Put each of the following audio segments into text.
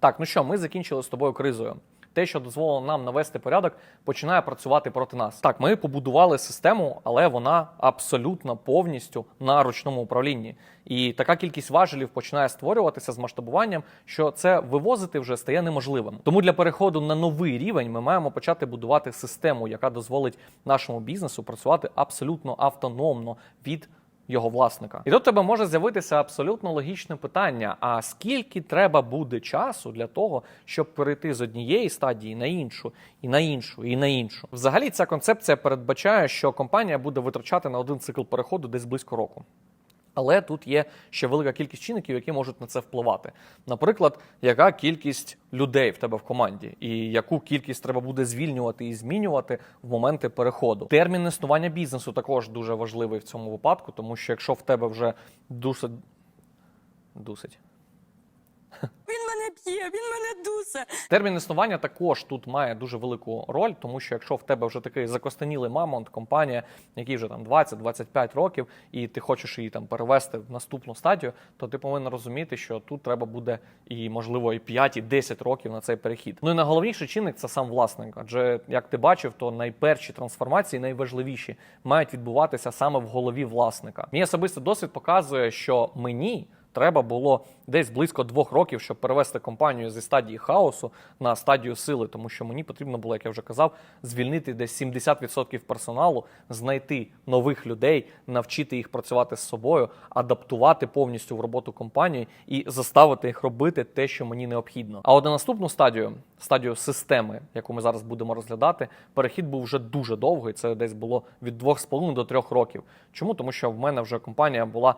Так, ну що, ми закінчили з тобою кризою. Те, що дозволило нам навести порядок, починає працювати проти нас. Так, ми побудували систему, але вона абсолютно повністю на ручному управлінні. І така кількість важелів починає створюватися з масштабуванням, що це вивозити вже стає неможливим. Тому для переходу на новий рівень ми маємо почати будувати систему, яка дозволить нашому бізнесу працювати абсолютно автономно від його власника. І тут тебе може з'явитися абсолютно логічне питання: а скільки треба буде часу для того, щоб перейти з однієї стадії на іншу, і на іншу, і на іншу? Взагалі, ця концепція передбачає, що компанія буде витрачати на один цикл переходу десь близько року. Але тут є ще велика кількість чинників, які можуть на це впливати. Наприклад, яка кількість людей в тебе в команді, і яку кількість треба буде звільнювати і змінювати в моменти переходу. Термін існування бізнесу також дуже важливий в цьому випадку, тому що якщо в тебе вже досить Дусить. Б'є, він мене дусе. Термін існування також тут має дуже велику роль, тому що якщо в тебе вже такий закостенілий мамонт, компанія, який вже там 20-25 років, і ти хочеш її там перевести в наступну стадію, то ти повинен розуміти, що тут треба буде і можливо і 5, і 10 років на цей перехід. Ну і найголовніший чинник це сам власник. Адже як ти бачив, то найперші трансформації, найважливіші, мають відбуватися саме в голові власника. Мій особистий досвід показує, що мені. Треба було десь близько двох років, щоб перевести компанію зі стадії хаосу на стадію сили, тому що мені потрібно було, як я вже казав, звільнити десь 70% персоналу, знайти нових людей, навчити їх працювати з собою, адаптувати повністю в роботу компанії і заставити їх робити те, що мені необхідно. А от на наступну стадію, стадію системи, яку ми зараз будемо розглядати, перехід був вже дуже довгий. Це десь було від 2,5 до 3 років. Чому? Тому що в мене вже компанія була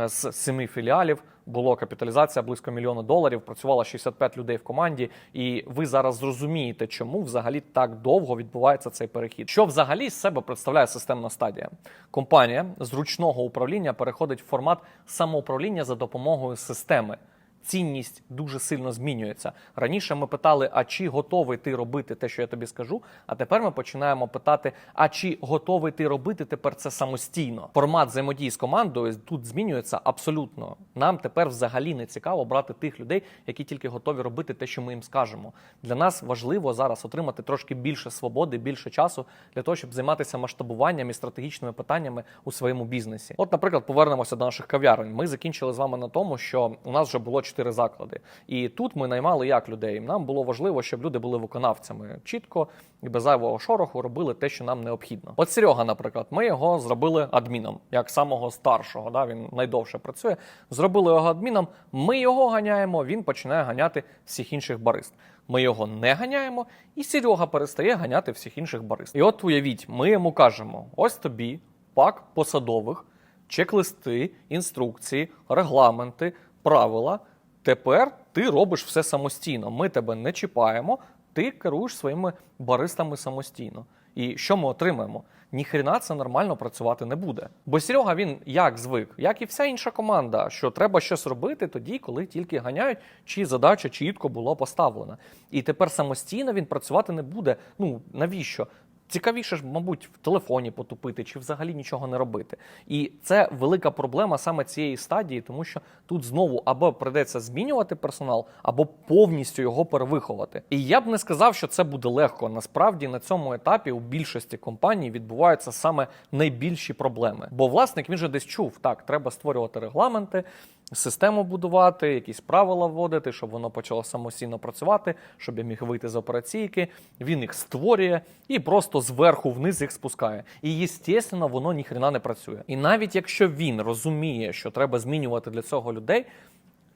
е, з семи філіалів, було капіталізація близько мільйона доларів, працювало 65 людей в команді, і ви зараз зрозумієте, чому взагалі так довго відбувається цей перехід. Що взагалі з себе представляє системна стадія? Компанія з ручного управління переходить в формат самоуправління за допомогою системи. Цінність дуже сильно змінюється. Раніше ми питали, а чи готовий ти робити те, що я тобі скажу. А тепер ми починаємо питати: а чи готовий ти робити тепер це самостійно? Формат взаємодії з командою тут змінюється абсолютно. Нам тепер взагалі не цікаво брати тих людей, які тільки готові робити те, що ми їм скажемо. Для нас важливо зараз отримати трошки більше свободи, більше часу для того, щоб займатися масштабуванням і стратегічними питаннями у своєму бізнесі. От, наприклад, повернемося до наших кав'ярень. Ми закінчили з вами на тому, що у нас вже було чотири заклади. І тут ми наймали як людей. Нам було важливо, щоб люди були виконавцями чітко і без зайвого шороху робили те, що нам необхідно. От Серега, наприклад, ми його зробили адміном, як самого старшого. Да? Він найдовше працює. Зробили його адміном. Ми його ганяємо. Він починає ганяти всіх інших барист. Ми його не ганяємо, і Серега перестає ганяти всіх інших барист. І от уявіть, ми йому кажемо: ось тобі пак посадових, чек-листи, інструкції, регламенти, правила. Тепер ти робиш все самостійно. Ми тебе не чіпаємо, ти керуєш своїми баристами самостійно. І що ми отримаємо? Ніхрена це нормально працювати не буде. Бо Серега він як звик, як і вся інша команда, що треба щось робити тоді, коли тільки ганяють, чи задача чітко була поставлена. І тепер самостійно він працювати не буде. Ну навіщо? Цікавіше ж, мабуть, в телефоні потупити чи взагалі нічого не робити. І це велика проблема саме цієї стадії, тому що тут знову або придеться змінювати персонал, або повністю його перевиховати. І я б не сказав, що це буде легко. Насправді на цьому етапі у більшості компаній відбуваються саме найбільші проблеми. Бо власник він же десь чув, так, треба створювати регламенти. Систему будувати, якісь правила вводити, щоб воно почало самостійно працювати, щоб я міг вийти з операційки. Він їх створює і просто зверху вниз їх спускає. І, звісно, воно ніхрена не працює. І навіть якщо він розуміє, що треба змінювати для цього людей.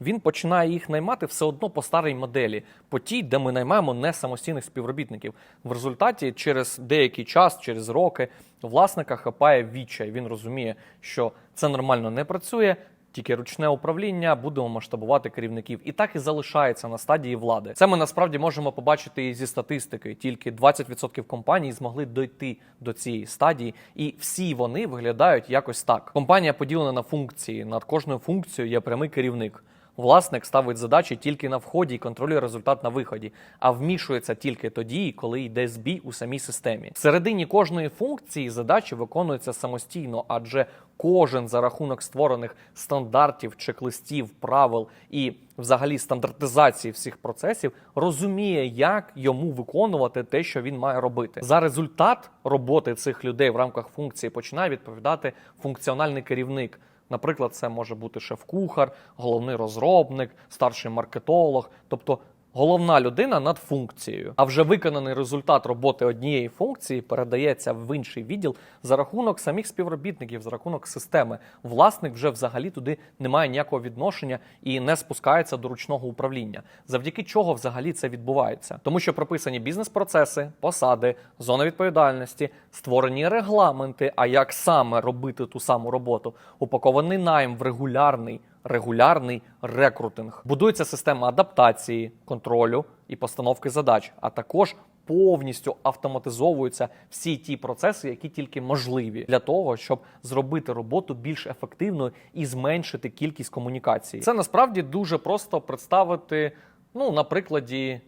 Він починає їх наймати все одно по старій моделі, по тій, де ми наймаємо не самостійних співробітників. В результаті, через деякий час, через роки, власника хапає відчай. Він розуміє, що це нормально не працює. Тільки ручне управління будемо масштабувати керівників, і так і залишається на стадії влади. Це ми насправді можемо побачити і зі статистики. Тільки 20% компаній змогли дойти до цієї стадії, і всі вони виглядають якось так. Компанія поділена на функції. Над кожною функцією є прямий керівник. Власник ставить задачі тільки на вході і контролює результат на виході, а вмішується тільки тоді, коли йде збій у самій системі. Всередині кожної функції задачі виконуються самостійно, адже кожен за рахунок створених стандартів, чек-листів, правил і взагалі стандартизації всіх процесів розуміє, як йому виконувати те, що він має робити. За результат роботи цих людей в рамках функції починає відповідати функціональний керівник. Наприклад, це може бути шеф-кухар, головний розробник, старший маркетолог, тобто головна людина над функцією. А вже виконаний результат роботи однієї функції передається в інший відділ за рахунок самих співробітників, за рахунок системи. Власник вже взагалі туди не має ніякого відношення і не спускається до ручного управління. Завдяки чого взагалі це відбувається? Тому що прописані бізнес-процеси, посади, зона відповідальності, створені регламенти. А як саме робити ту саму роботу? Упакований найм в регулярний регулярний рекрутинг. Будується система адаптації, контролю і постановки задач, а також повністю автоматизовуються всі ті процеси, які тільки можливі для того, щоб зробити роботу більш ефективною і зменшити кількість комунікацій. Це насправді дуже просто представити, ну на прикладі.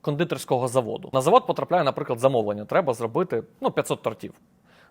Кондитерського заводу на завод потрапляє, наприклад, замовлення. Треба зробити ну 500 тортів.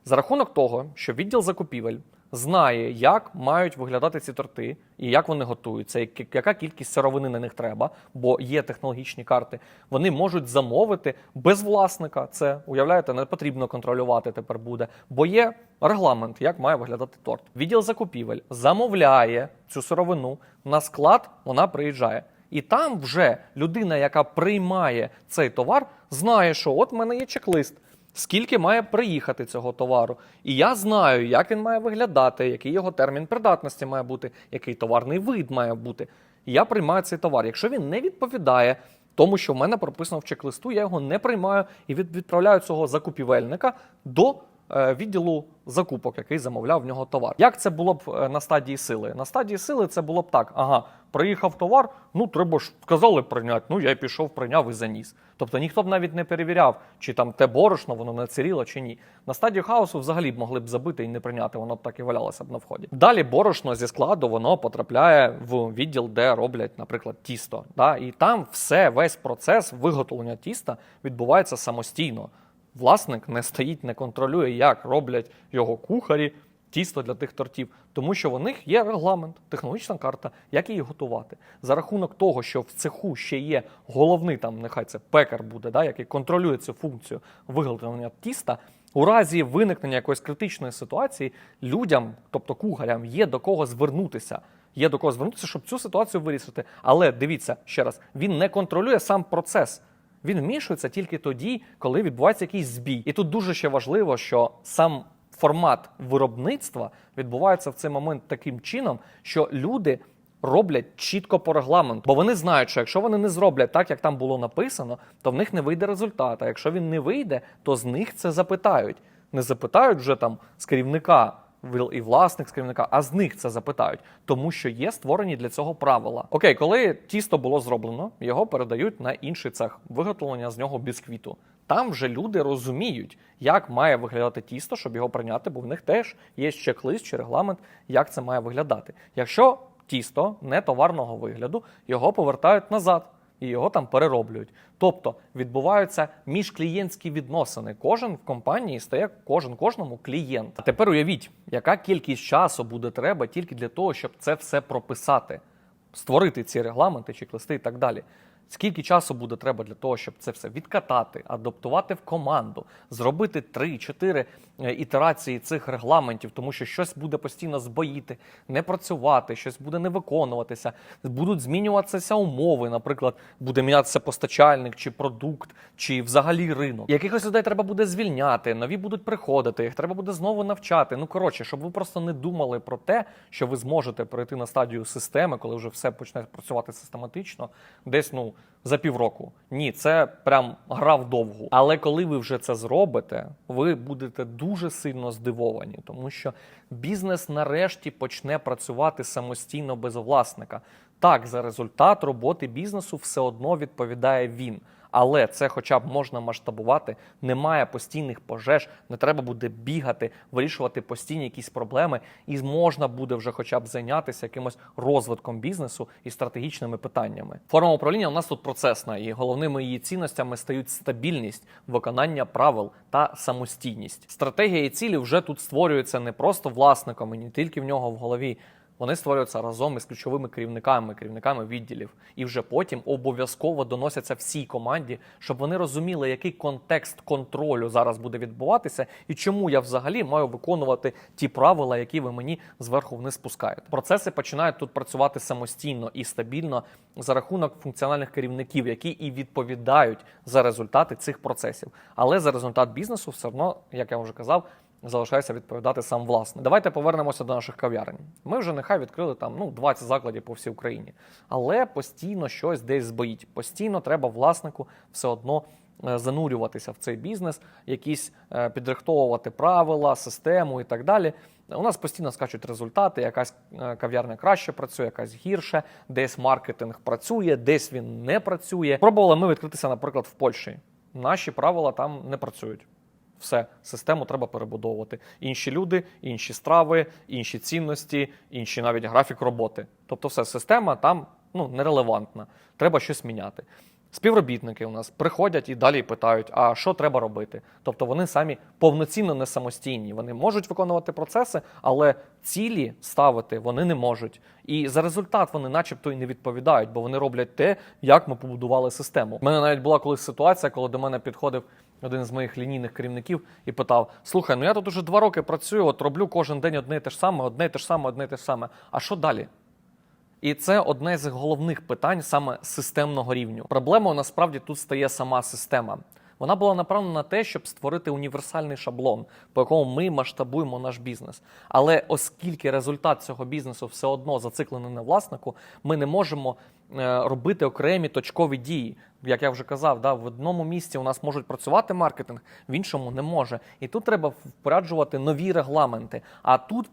За рахунок того, що відділ закупівель знає, як мають виглядати ці торти і як вони готуються, яка кількість сировини на них треба, бо є технологічні карти. Вони можуть замовити без власника. Це уявляєте, не потрібно контролювати тепер буде, бо є регламент, як має виглядати торт. Відділ закупівель замовляє цю сировину на склад. Вона приїжджає. І там вже людина, яка приймає цей товар, знає, що от в мене є чек-лист. Скільки має приїхати цього товару, і я знаю, як він має виглядати, який його термін придатності має бути, який товарний вид має бути. І я приймаю цей товар. Якщо він не відповідає тому, що в мене прописано в чек-листу, я його не приймаю і відправляю цього закупівельника до відділу закупок, який замовляв в нього товар. Як це було б е, на стадії сили? На стадії сили це було б так: ага, приїхав товар, ну треба ж сказали прийняти. Ну я й пішов, прийняв і заніс. Тобто ніхто б навіть не перевіряв, чи там те борошно, воно не чи ні. На стадію хаосу взагалі б могли б забити і не прийняти, воно б так і валялося б на вході. Далі борошно зі складу воно потрапляє в відділ, де роблять, наприклад, тісто. Да? І там все, весь процес виготовлення тіста відбувається самостійно. Власник не стоїть, не контролює, як роблять його кухарі тісто для тих тортів, тому що в них є регламент, технологічна карта, як її готувати. За рахунок того, що в цеху ще є головний там, нехай це пекар буде, да, який контролює цю функцію виготовлення тіста. У разі виникнення якоїсь критичної ситуації людям, тобто кухарям, є до кого звернутися. Є до кого звернутися, щоб цю ситуацію вирішити. Але дивіться ще раз, він не контролює сам процес. Він вмішується тільки тоді, коли відбувається якийсь збій. І тут дуже ще важливо, що сам формат виробництва відбувається в цей момент таким чином, що люди роблять чітко по регламенту, бо вони знають, що якщо вони не зроблять так, як там було написано, то в них не вийде результат. А якщо він не вийде, то з них це запитають. Не запитають вже там з керівника і власник з керівника, а з них це запитають, тому що є створені для цього правила. Окей, коли тісто було зроблено, його передають на інший цех виготовлення з нього бісквіту. Там вже люди розуміють, як має виглядати тісто, щоб його прийняти, бо в них теж є чек-лист чи регламент, як це має виглядати. Якщо тісто не товарного вигляду, його повертають назад і його там перероблюють. Тобто відбуваються міжклієнтські відносини. Кожен в компанії стає кожен кожному клієнт. А тепер уявіть, яка кількість часу буде треба тільки для того, щоб це все прописати, створити ці регламенти, чек-листи і так далі. Скільки часу буде треба для того, щоб це все відкатати, адаптувати в команду, зробити 3-4 е, ітерації цих регламентів, тому що щось буде постійно збоїти, не працювати, щось буде не виконуватися, будуть змінюватися умови. Наприклад, буде мінятися постачальник чи продукт, чи взагалі ринок. Якихось людей треба буде звільняти, нові будуть приходити, їх треба буде знову навчати. Ну коротше, щоб ви просто не думали про те, що ви зможете перейти на стадію системи, коли вже все почне працювати систематично, десь ну за півроку. Ні, це прям гра вдовгу. Але коли ви вже це зробите, ви будете дуже сильно здивовані, тому що бізнес нарешті почне працювати самостійно без власника. Так, за результат роботи бізнесу все одно відповідає він. Але це хоча б можна масштабувати, немає постійних пожеж, не треба буде бігати, вирішувати постійні якісь проблеми, і можна буде вже хоча б зайнятися якимось розвитком бізнесу і стратегічними питаннями. Форма управління у нас тут процесна, і головними її цінностями стають стабільність, виконання правил та самостійність. Стратегія і цілі вже тут створюються не просто власником і не тільки в нього в голові. Вони створюються разом із ключовими керівниками, керівниками відділів, і вже потім обов'язково доносяться всій команді, щоб вони розуміли, який контекст контролю зараз буде відбуватися, і чому я взагалі маю виконувати ті правила, які ви мені зверху вниз спускаєте. Процеси починають тут працювати самостійно і стабільно за рахунок функціональних керівників, які і відповідають за результати цих процесів. Але за результат бізнесу все одно, як я вже казав, залишається відповідати сам власник. Давайте повернемося до наших кав'ярень. Ми вже нехай відкрили там ну 20 закладів по всій Україні, але постійно щось десь збоїть. Постійно треба власнику все одно. е, Занурюватися в цей бізнес, якісь е, підрихтовувати правила, систему і так далі. У нас постійно скачуть результати. Якась е, кав'ярня краще працює, якась гірше, десь маркетинг працює, десь він не працює. Пробували ми відкритися, наприклад, в Польщі. Наші правила там не працюють. Все, систему треба перебудовувати. Інші люди, інші страви, інші цінності, інші навіть графік роботи. Тобто, все, система там ну, нерелевантна. Треба щось міняти. Співробітники у нас приходять і далі питають, а що треба робити. Тобто вони самі повноцінно не самостійні. Вони можуть виконувати процеси, але цілі ставити вони не можуть. І за результат вони, начебто, і не відповідають, бо вони роблять те, як ми побудували систему. У мене навіть була колись ситуація, коли до мене підходив один з моїх лінійних керівників і питав: Слухай, ну я тут уже два роки працюю, от роблю кожен день одне і те ж саме, одне і те ж саме, одне і те ж саме. А що далі? І це одне з головних питань саме системного рівню. Проблемою насправді тут стає сама система. Вона була направлена на те, щоб створити універсальний шаблон, по якому ми масштабуємо наш бізнес. Але оскільки результат цього бізнесу все одно зациклений на власнику, ми не можемо робити окремі точкові дії. Як я вже казав, да, в одному місці у нас можуть працювати маркетинг, в іншому не може. І тут треба впоряджувати нові регламенти. А тут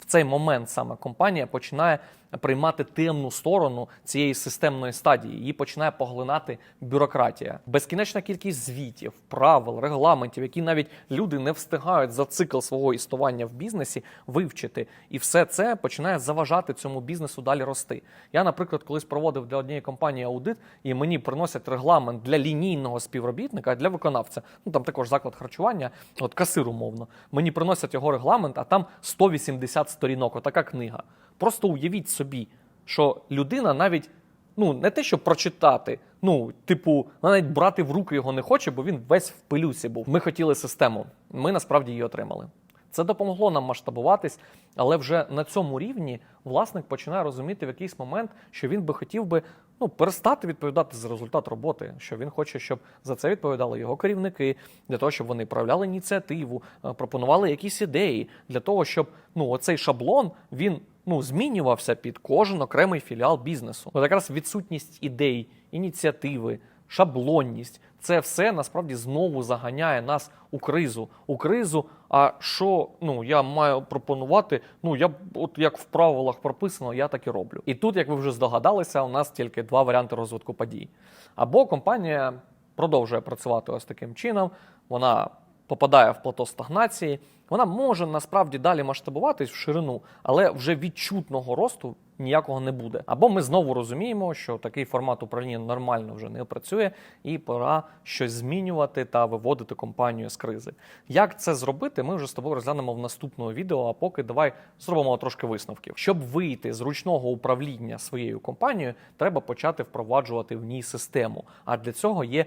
в цей момент саме компанія починає приймати темну сторону цієї системної стадії. Її починає поглинати бюрократія. Безкінечна кількість звітів, правил, регламентів, які навіть люди не встигають за цикл свого існування в бізнесі вивчити. І все це починає заважати цьому бізнесу далі рости. Я, наприклад, колись проводив для однієї компанії аудит, і мені приносять регламент для лінійного співробітника, для виконавця. Ну там також заклад харчування, от касир умовно. Мені приносять його регламент, а там 180 сторінок. Отака книга. Просто уявіть собі, що людина навіть ну не те, щоб прочитати. Ну, типу, навіть брати в руки його не хоче, бо він весь в пилюсі був. Ми хотіли систему. Ми насправді її отримали. Це допомогло нам масштабуватись, але вже на цьому рівні власник починає розуміти в якийсь момент, що він би хотів би ну, перестати відповідати за результат роботи, що він хоче, щоб за це відповідали його керівники, для того, щоб вони проявляли ініціативу, е, пропонували якісь ідеї, для того, щоб ну, оцей шаблон він ну, змінювався під кожен окремий філіал бізнесу. От якраз відсутність ідей, ініціативи, шаблонність це все насправді знову заганяє нас у кризу. У кризу. А що ну я маю пропонувати? Ну я от як в правилах прописано, я так і роблю. І тут, як ви вже здогадалися, у нас тільки два варіанти розвитку подій. Або компанія продовжує працювати ось таким чином, вона попадає в плато стагнації, вона може насправді далі масштабуватись в ширину, але вже відчутного росту ніякого не буде. Або ми знову розуміємо, що такий формат управління нормально вже не працює, і пора щось змінювати та виводити компанію з кризи. Як це зробити, ми вже з тобою розглянемо в наступному відео. А поки давай зробимо трошки висновків. Щоб вийти з ручного управління своєю компанією, треба почати впроваджувати в ній систему. А для цього є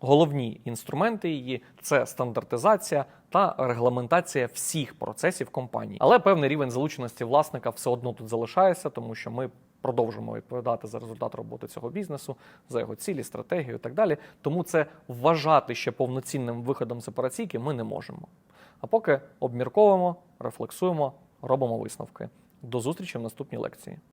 Головні інструменти її це стандартизація та регламентація всіх процесів компанії. Але певний рівень залученості власника все одно тут залишається, тому що ми продовжуємо відповідати за результат роботи цього бізнесу, за його цілі, стратегію і так далі. Тому це вважати ще повноцінним виходом з операційки ми не можемо. А поки обмірковуємо, рефлексуємо, робимо висновки. До зустрічі в наступній лекції.